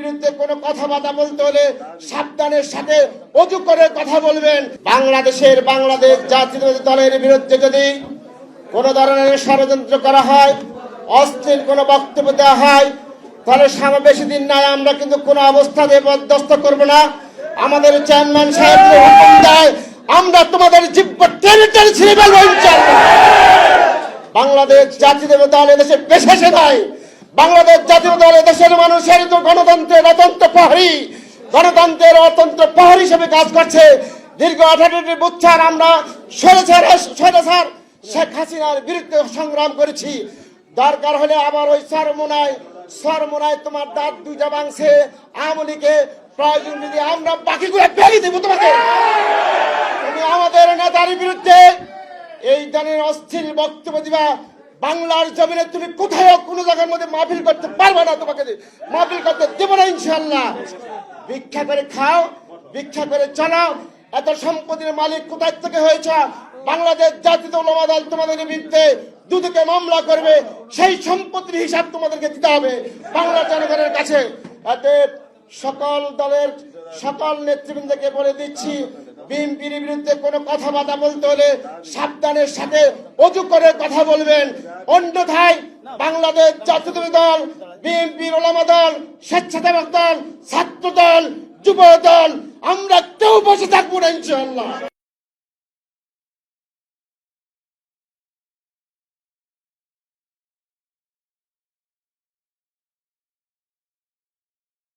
বিরুদ্ধে কোনো কথাবার্তা বলতে হলে সাবধানের সাথে করে কথা বলবেন। বাংলাদেশের বাংলাদেশ জাতীয় দলের বিরুদ্ধে যদি কোনো ধরনের ষড়যন্ত্র করা হয়, অস্থির কোনো বক্তব্য দেওয়া হয়, তাহলে বেশি দিন নাই, আমরা কিন্তু কোনো অবস্থাতে বরদস্ত করব না। আমাদের চেয়ারম্যান সাহেব দেয়, আমরা তোমাদের। বাংলাদেশ জাতীয় দল এদেশে পেশাসে নাই বাংলাদেশ জাতীয় দল এদেশের মানুষের তো গণতন্ত্রের অতন্ত্র প্রহরী। গণতন্ত্রের অতন্ত্র প্রহরী হিসেবে কাজ করছে। দীর্ঘ আঠারোটি বুচ্ছার আমরা স্বৈরাচার শেখ হাসিনার বিরুদ্ধে সংগ্রাম করেছি। দরকার হলে আবার ওই সরমোনায় সরমোনায় তোমার দাঁত দুইটা বাংছে আমলিকে প্রয়োজন যদি আমরা বাকিগুলো ফেলে দেবো তোমাকে। তুমি আমাদের নেতার বিরুদ্ধে এই ধরনের অস্থির বক্তব্য দিবা। বাংলার জমিনে তুমি কোথাও কোনো জায়গার মধ্যে মাহফিল করতে পারবে না তোমাকে মাহফিল করতে দেবো না ইনশাল্লাহ ভিক্ষা করে খাও, ভিক্ষা করে চালাও। এত সম্পত্তির মালিক কোথায় থেকে হয়েছে? বাংলাদেশ জাতীয় দল তোমাদের বিরুদ্ধে দুদিকে মামলা করবে। সেই সম্পত্তির হিসাব তোমাদেরকে দিতে হবে। বাংলার জনগণের কাছে। সকল দলের সকল নেতৃবৃন্দকে বলে দিচ্ছি বিএনপির বিরুদ্ধে কোনো কথাবার্তা বলতে হলে সাবধানের সাথে অজু করে কথা বলবেন। অন্যথায় বাংলাদেশ জাতীয় দল, বিএনপির ওলামা দল, স্বেচ্ছাসেবক দল, ছাত্র দল, যুব দল, আমরা কেউ বসে থাকব না ইনশাআল্লাহ।